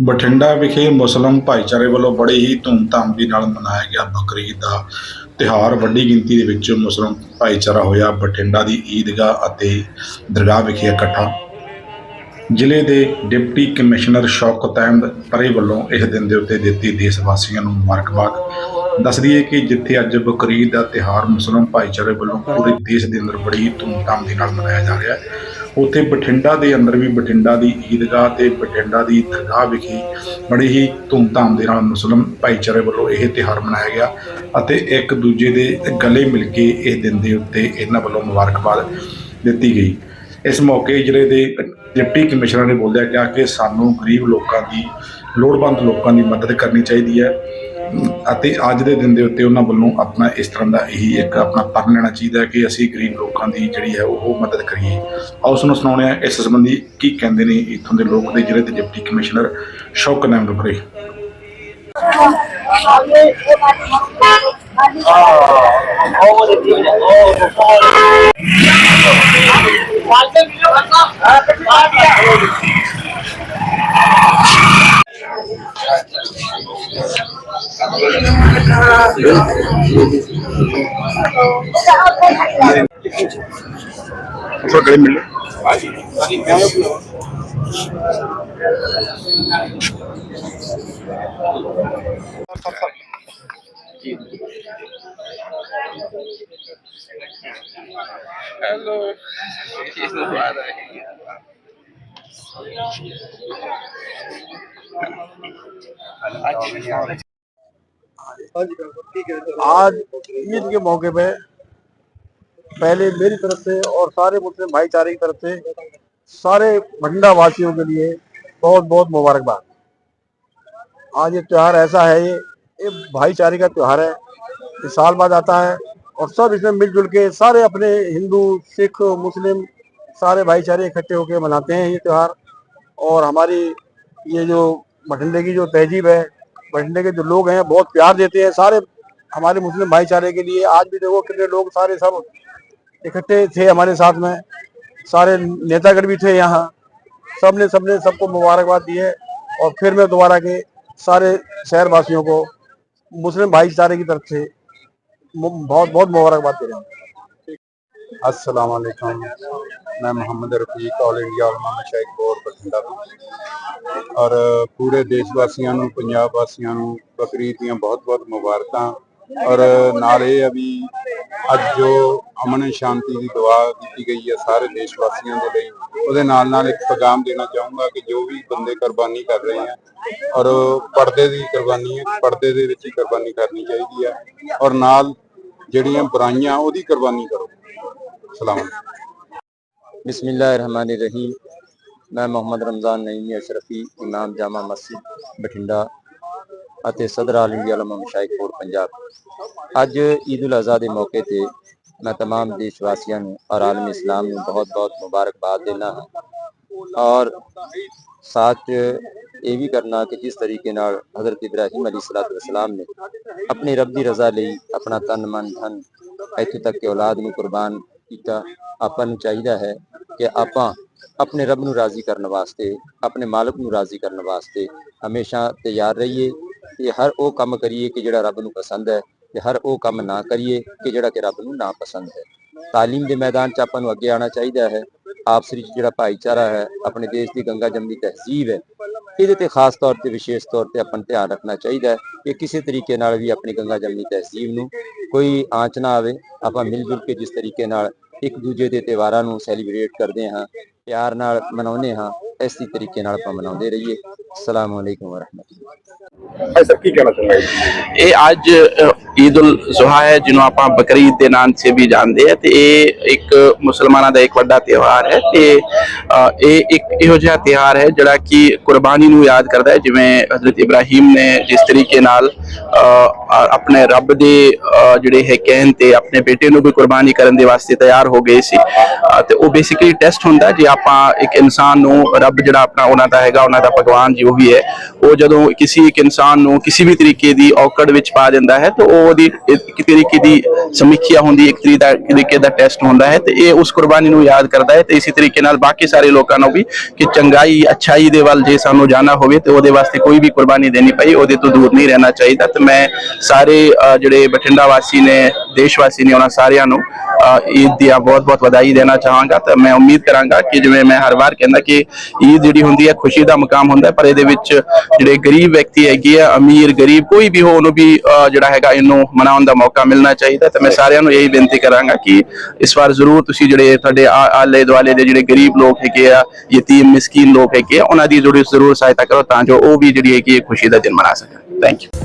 ਬਠਿੰਡਾ ਵਿਖੇ ਮੁਸਲਿਮ ਭਾਈਚਾਰੇ ਵੱਲੋਂ ਬੜੇ ਹੀ ਧੂਮਧਾਮ ਦੇ ਨਾਲ ਮਨਾਇਆ ਗਿਆ ਬਕਰੀਦ ਦਾ ਤਿਉਹਾਰ। ਵੱਡੀ ਗਿਣਤੀ ਦੇ ਵਿੱਚ ਮੁਸਲਿਮ ਭਾਈਚਾਰਾ ਹੋਇਆ ਬਠਿੰਡਾ ਦੀ ਈਦਗਾਹ ਅਤੇ ਦਰਗਾਹ ਵਿਖੇ ਇਕੱਠਾ। ਜ਼ਿਲ੍ਹੇ ਦੇ ਡਿਪਟੀ ਕਮਿਸ਼ਨਰ ਸ਼ੌਕਤ ਅਹਿਮਦ ਪਰੇ ਵੱਲੋਂ ਇਸ ਦਿਨ ਦੇ ਉੱਤੇ ਦਿੱਤੀ ਦੇਸ਼ ਵਾਸੀਆਂ ਨੂੰ ਮੁਬਾਰਕਬਾਦ। ਦੱਸ ਦਈਏ ਕਿ ਜਿੱਥੇ ਅੱਜ ਬਕਰੀਦ ਦਾ ਤਿਉਹਾਰ ਮੁਸਲਿਮ ਭਾਈਚਾਰੇ ਵੱਲੋਂ ਪੂਰੇ ਦੇਸ਼ ਦੇ ਅੰਦਰ ਬੜੀ ਹੀ ਧੂਮਧਾਮ ਦੇ ਨਾਲ ਮਨਾਇਆ ਜਾ ਰਿਹਾ ਹੈ ਉੱਥੇ ਬਠਿੰਡਾ ਦੇ ਅੰਦਰ ਵੀ ਬਠਿੰਡਾ ਦੀ ਈਦਗਾਹ ਤੇ ਬਠਿੰਡਾ ਦੀ ਦਰਗਾਹ ਵਿਖੇ ਬੜੀ ਹੀ ਧੂਮਧਾਮ ਦੇ ਨਾਲ ਮੁਸਲਿਮ ਭਾਈਚਾਰੇ ਵੱਲੋਂ ਇਹ ਤਿਉਹਾਰ ਮਨਾਇਆ ਗਿਆ ਅਤੇ ਇੱਕ ਦੂਜੇ ਦੇ ਗਲੇ ਮਿਲ ਕੇ ਇਸ ਦਿਨ ਦੇ ਉੱਤੇ ਇਹਨਾਂ ਵੱਲੋਂ ਮੁਬਾਰਕਬਾਦ ਦਿੱਤੀ ਗਈ। ਇਸ ਮੌਕੇ ਜ਼ਿਲ੍ਹੇ ਦੇ ਡਿਪਟੀ ਕਮਿਸ਼ਨਰ ਨੇ ਬੋਲਿਆ ਗਿਆ ਕਿ ਸਾਨੂੰ ਗਰੀਬ ਲੋਕਾਂ ਦੀ, ਲੋੜਵੰਦ ਲੋਕਾਂ ਦੀ ਮਦਦ ਕਰਨੀ ਚਾਹੀਦੀ ਹੈ। ਅਤੇ ਅੱਜ ਦੇ ਦਿਨ ਦੇ ਉੱਤੇ ਉਹਨਾਂ ਵੱਲੋਂ ਆਪਣਾ ਇਸ ਤਰ੍ਹਾਂ ਦਾ ਇਹੀ ਇੱਕ ਆਪਣਾ ਪਰਨ ਲੈਣਾ ਚਾਹੀਦਾ ਹੈ ਕਿ ਅਸੀਂ ਗਰੀਬ ਲੋਕਾਂ ਦੀ ਜਿਹੜੀ ਹੈ ਉਹ ਮਦਦ ਕਰੀਏ ਆਓ ਉਸ ਨੂੰ ਸੁਣਾਉਂਦੇ ਹਾਂ ਇਸ ਸੰਬੰਧੀ ਕੀ ਕਹਿੰਦੇ ਨੇ ਇੱਥੋਂ ਦੇ ਲੋਕ ਦੇ ਜ਼ਿਲ੍ਹੇ ਦੇ ਡਿਪਟੀ ਕਮਿਸ਼ਨਰ ਸ਼ੌਕਤ ਅਹਿਮਦ ਭਰੇ ਗਲੇ ਮਿਲ हेलो इस बात है आज ईद के मौके पे पहले मेरी तरफ़ से और सारे मुस्लिम भाईचारे की तरफ़ से सारे भंडा वासियों के लिए बहुत बहुत मुबारकबाद। आज ये त्योहार ऐसा है, ये ये भाईचारे का त्योहार है, ये साल बाद आता है और सब इसमें मिलजुल के सारे अपने हिंदू, सिख, मुस्लिम सारे भाईचारे इकट्ठे होकर मनाते हैं ये त्योहार और हमारी ये जो बठिंडे की जो तहजीब है बठिंडे के जो लोग हैं, बहुत प्यार देते हैं। सारे हमारे मुस्लिम भाईचारे के लिए आज भी देखो कितने लोग सारे सब इकट्ठे थे हमारे साथ में। सारे नेतागढ़ भी थे यहाँ। सबने सबने सबको मुबारकबाद दी है। और फिर मैं दोबारा के सारे शहर वासियों को मुस्लिम भाईचारे की तरफ़ से बहुत बहुत मुबारकबाद दे रहा हूँ। अस्सलाम वालेकुम मैं Mohammad Rafiq all India Ulama Mashaikh board Bathinda ਤੋਂ ਔਰ ਪੂਰੇ ਦੇਸ਼ ਵਾਸੀਆਂ ਨੂੰ ਪੰਜਾਬ ਵਾਸੀਆਂ ਨੂੰ ਬਕਰੀਦ ਦੀਆਂ ਬਹੁਤ-ਬਹੁਤ ਮੁਬਾਰਕਾਂ ਔਰ ਨਾਲ ਇਹ ਆ ਵੀ ਅੱਜ ਜੋ ਅਮਨ ਸ਼ਾਂਤੀ ਦੀ ਦੁਆ ਕੀਤੀ ਗਈ ਹੈ ਸਾਰੇ ਦੇਸ਼ ਵਾਸੀਆਂ ਦੇ ਲਈ ਉਹਦੇ ਨਾਲ ਨਾਲ ਇੱਕ ਪੈਗਾਮ ਦੇਣਾ ਚਾਹੂੰਗਾ ਕਿ ਜੋ ਵੀ ਬੰਦੇ ਕੁਰਬਾਨੀ ਕਰ ਰਹੇ ਆ ਔਰ ਪਰਦੇ ਦੀ ਕੁਰਬਾਨੀ ਹੈ ਪਰਦੇ ਦੇ ਵਿੱਚ ਹੀ ਕੁਰਬਾਨੀ ਕਰਨੀ ਚਾਹੀਦੀ ਹੈ ਔਰ ਨਾਲ ਜਿਹੜੀਆਂ ਬੁਰਾਈਆਂ ਉਹਦੀ ਕੁਰਬਾਨੀ ਕਰੋ ਸਲਾਮ ਬਿਸਮਿਲ੍ਲਾਹਿਰਰਹਿਮਾਨਿਰਰਹੀਮ ਮੈਂ ਮੁਹੰਮਦ ਰਮਜ਼ਾਨ ਨਈਮੀ ਅਸ਼ਰਫੀ ਇਮਾਮ ਜਾਮਾ ਮਸਜਿਦ ਬਠਿੰਡਾ ਅਤੇ ਸਦਰ all India Ulama Mashaikh board Punjab ਅੱਜ ਈਦ ਉਲ ਅਜ਼ਹਾ ਦੇ ਮੌਕੇ ਤੇ ਮੈਂ तमाम ਦੇਸ਼ ਵਾਸੀਆਂ ਨੂੰ ਔਰ ਆਲਮ ਇਸਲਾਮ ਨੂੰ ਬਹੁਤ-ਬਹੁਤ ਮੁਬਾਰਕਬਾਦ ਦੇਣਾ ਹਾਂ ਔਰ ਸਾਥ 'ਚ ਇਹ ਵੀ ਕਰਨਾ ਕਿ ਜਿਸ ਤਰੀਕੇ ਨਾਲ ਹਜ਼ਰਤ ਇਬਰਾਹੀਮ ਅਲੈਹਿਸਸਲਾਤੁ ਵਸਲਾਮ ਨੇ ਆਪਣੇ ਰੱਬ ਦੀ ਰਜ਼ਾ ਲਈ ਆਪਣਾ ਤਨ, ਮਨ, ਧਨ ਇੱਥੇ ਤੱਕ ਕਿ ਔਲਾਦ ਨੂੰ ਕੁਰਬਾਨ ਕੀਤਾ। ਆਪਾਂ ਨੂੰ ਚਾਹੀਦਾ ਹੈ ਕਿ ਆਪਾਂ ਆਪਣੇ ਰੱਬ ਨੂੰ ਰਾਜ਼ੀ ਕਰਨ ਵਾਸਤੇ, ਆਪਣੇ ਮਾਲਕ ਨੂੰ ਰਾਜ਼ੀ ਕਰਨ ਵਾਸਤੇ ਹਮੇਸ਼ਾ ਤਿਆਰ ਰਹੀਏ ਤੇ ਹਰ ਉਹ ਕੰਮ ਕਰੀਏ ਕਿ ਜਿਹੜਾ ਰੱਬ ਨੂੰ ਪਸੰਦ ਹੈ ਤੇ ਹਰ ਉਹ ਕੰਮ ਨਾ ਕਰੀਏ ਕਿ ਜਿਹੜਾ ਕਿ ਰੱਬ ਨੂੰ ਨਾ ਪਸੰਦ ਹੈ। ਤਾਲੀਮ ਦੇ ਮੈਦਾਨ 'ਚ ਆਪਾਂ ਨੂੰ ਅੱਗੇ ਆਉਣਾ ਚਾਹੀਦਾ ਹੈ। ਆਪਸਰੀ ਜਿਹੜਾ ਭਾਈਚਾਰਾ ਹੈ, ਆਪਣੇ ਦੇਸ਼ ਦੀ ਗੰਗਾ ਜਮਨੀ ਤਹਿਜ਼ੀਬ ਹੈ ਇਹਦੇ ਤੇ ਖਾਸ ਤੌਰ ਤੇ, ਵਿਸ਼ੇਸ਼ ਤੌਰ ਤੇ ਆਪਾਂ ਧਿਆਨ ਰੱਖਣਾ ਚਾਹੀਦਾ ਹੈ ਕਿ ਕਿਸੇ ਤਰੀਕੇ ਨਾਲ ਵੀ ਆਪਣੀ ਗੰਗਾ ਜਮਨੀ ਤਹਿਜ਼ੀਬ ਨੂੰ ਕੋਈ ਆਂਚ ਨਾ ਆਵੇ। ਆਪਾਂ ਮਿਲ ਜੁਲ ਕੇ ਜਿਸ ਤਰੀਕੇ ਨਾਲ ਇੱਕ ਦੂਜੇ ਦੇ ਤਿਵਾਰਾਂ ਨੂੰ ਸੈਲੀਬ੍ਰੇਟ ਕਰਦੇ ਹਾਂ, ਪਿਆਰ ਨਾਲ ਮਨਾਉਂਦੇ ਹਾਂ, ਇਸੇ ਤਰੀਕੇ ਨਾਲ ਆਪਾਂ ਮਨਾਉਂਦੇ ਰਹੀਏ। ਅਸਲਾਮ ਅਲੈਕੁਮ ਭਾਈ ਸਰ ਕੀ ਕਹਿਣਾ ਚਾਹੁੰਦੇ ਇਹ ਅੱਜ ਈਦ ਉਲ ਜ਼ੁਹਾ ਹੈ ਜਿਹਨੂੰ ਆਪਾਂ ਬਕਰੀਦ ਦੇ ਨਾਂ ਸੇ ਵੀ ਜਾਣਦੇ ਆ ਤੇ ਇਹ ਇੱਕ ਮੁਸਲਮਾਨਾਂ ਦਾ ਇੱਕ ਵੱਡਾ ਤਿਉਹਾਰ ਹੈ ਤੇ ਇਹ ਇੱਕ ਇਹੋ ਜਿਹਾ ਤਿਉਹਾਰ ਹੈ ਜਿਹੜਾ ਕਿ ਕੁਰਬਾਨੀ ਨੂੰ ਯਾਦ ਕਰਦਾ ਹੈ ਜਿਵੇਂ ਹਜ਼ਰਤ ਇਬਰਾਹੀਮ ਨੇ ਜਿਸ ਤਰੀਕੇ ਨਾਲ ਅ, ਆਪਣੇ ਰੱਬ ਦੇ ਜਿਹੜੇ ਹੈ ਕਹਿਣ ਤੇ ਆਪਣੇ ਬੇਟੇ ਨੂੰ ਵੀ ਕੁਰਬਾਨੀ ਕਰਨ ਦੇ ਵਾਸਤੇ ਤਿਆਰ ਹੋ ਗਏ ਸੀ। ਤੇ ਉਹ ਬੇਸਿਕਲੀ ਟੈਸਟ ਹੁੰਦਾ ਜੇ ਆਪਾਂ ਇੱਕ ਇਨਸਾਨ ਨੂੰ ਰੱਬ ਜਿਹੜਾ ਆਪਣਾ ਉਹਨਾਂ ਦਾ ਹੈਗਾ ਉਹਨਾਂ ਦਾ ਭਗਵਾਨ ਜੀ ਉਹ ਵੀ ਹੈ ਉਹ ਜਦੋਂ ਕਿਸੇ ਇੱਕ ਇਨਸਾਨ ਨੂੰ ਕਿਸੇ ਵੀ ਤਰੀਕੇ ਦੀ ਔਕੜ ਵਿੱਚ ਪਾ ਦਿੰਦਾ ਹੈ ਤਾਂ ਉਹ ਉਹਦੀ ਇੱਕ ਤਰੀਕੇ ਦੀ ਸਮੀਖਿਆ ਹੁੰਦੀ ਇੱਕ ਤਰੀਕੇ ਦਾ ਟੈਸਟ ਹੁੰਦਾ ਹੈ ਤੇ ਇਹ ਉਸ ਕੁਰਬਾਨੀ ਨੂੰ ਯਾਦ ਕਰਦਾ ਹੈ ਤੇ ਇਸੇ ਤਰੀਕੇ ਨਾਲ ਬਾਕੀ ਸਾਰੇ ਲੋਕਾਂ ਨੂੰ ਵੀ ਕਿ ਚੰਗਾਈ ਅੱਛਾਈ ਦੇ ਵੱਲ ਜੇ ਸਾਨੂੰ ਜਾਣਾ ਹੋਵੇ ਤੇ ਉਹਦੇ ਵਾਸਤੇ ਕੋਈ ਵੀ ਕੁਰਬਾਨੀ ਦੇਣੀ ਪਈ ਉਹਦੇ ਤੋਂ ਦੂਰ ਨਹੀਂ ਰਹਿਣਾ ਚਾਹੀਦਾ ਤੇ ਮੈਂ ਸਾਰੇ ਜਿਹੜੇ ਬਠਿੰਡਾ ਵਾਸੀ ਨੇ ਦੇਸ਼ ਵਾਸੀ ਨੇ ਉਹਨਾਂ ਸਾਰਿਆਂ ਨੂੰ ਅ, ਈਦ ਦੀਆਂ ਬਹੁਤ-ਬਹੁਤ ਵਧਾਈ ਦੇਣਾ ਚਾਹਾਂਗਾ ਤੇ ਮੈਂ ਉਮੀਦ ਕਰਾਂਗਾ ਕਿ ਜਿਵੇਂ ਮੈਂ ਹਰ ਵਾਰ ਕਹਿੰਦਾ ਕਿ ਈਦ ਜਿਹੜੀ ਹੁੰਦੀ ਹੈ ਖੁਸ਼ੀ ਦਾ ਮੁਕਾਮ ਹੁੰਦਾ ਪਰ ਇਹਦੇ ਵਿੱਚ ਜਿਹੜੇ ਗਰੀਬ ਵਿਅਕਤੀ ਹੈ ਹੈਗੇ ਆ ਅਮੀਰ ਗਰੀਬ ਕੋਈ ਵੀ ਹੋ ਉਹਨੂੰ ਵੀ ਜਿਹੜਾ ਹੈਗਾ ਇਹਨੂੰ ਮਨਾਉਣ ਦਾ ਮੌਕਾ ਮਿਲਣਾ ਚਾਹੀਦਾ ਤੇ ਮੈਂ ਸਾਰਿਆਂ ਨੂੰ ਇਹੀ ਬੇਨਤੀ ਕਰਾਂਗਾ ਕਿ ਇਸ ਵਾਰ ਜ਼ਰੂਰ ਤੁਸੀਂ ਜਿਹੜੇ ਤੁਹਾਡੇ ਆਲੇ ਦੁਆਲੇ ਦੇ ਜਿਹੜੇ ਗਰੀਬ ਲੋਕ ਹੈਗੇ ਆ ਯਤੀਮ ਮਿਸਕੀਨ ਲੋਕ ਹੈਗੇ ਆ ਉਹਨਾਂ ਦੀ ਜ਼ਰੂਰ ਜ਼ਰੂਰ ਸਹਾਇਤਾ ਕਰੋ ਤਾਂ ਜੋ ਉਹ ਵੀ ਜਿਹੜੀ ਹੈਗੀ ਖੁਸ਼ੀ ਦਾ ਦਿਨ ਮਨਾ ਸਕਣ। Thank you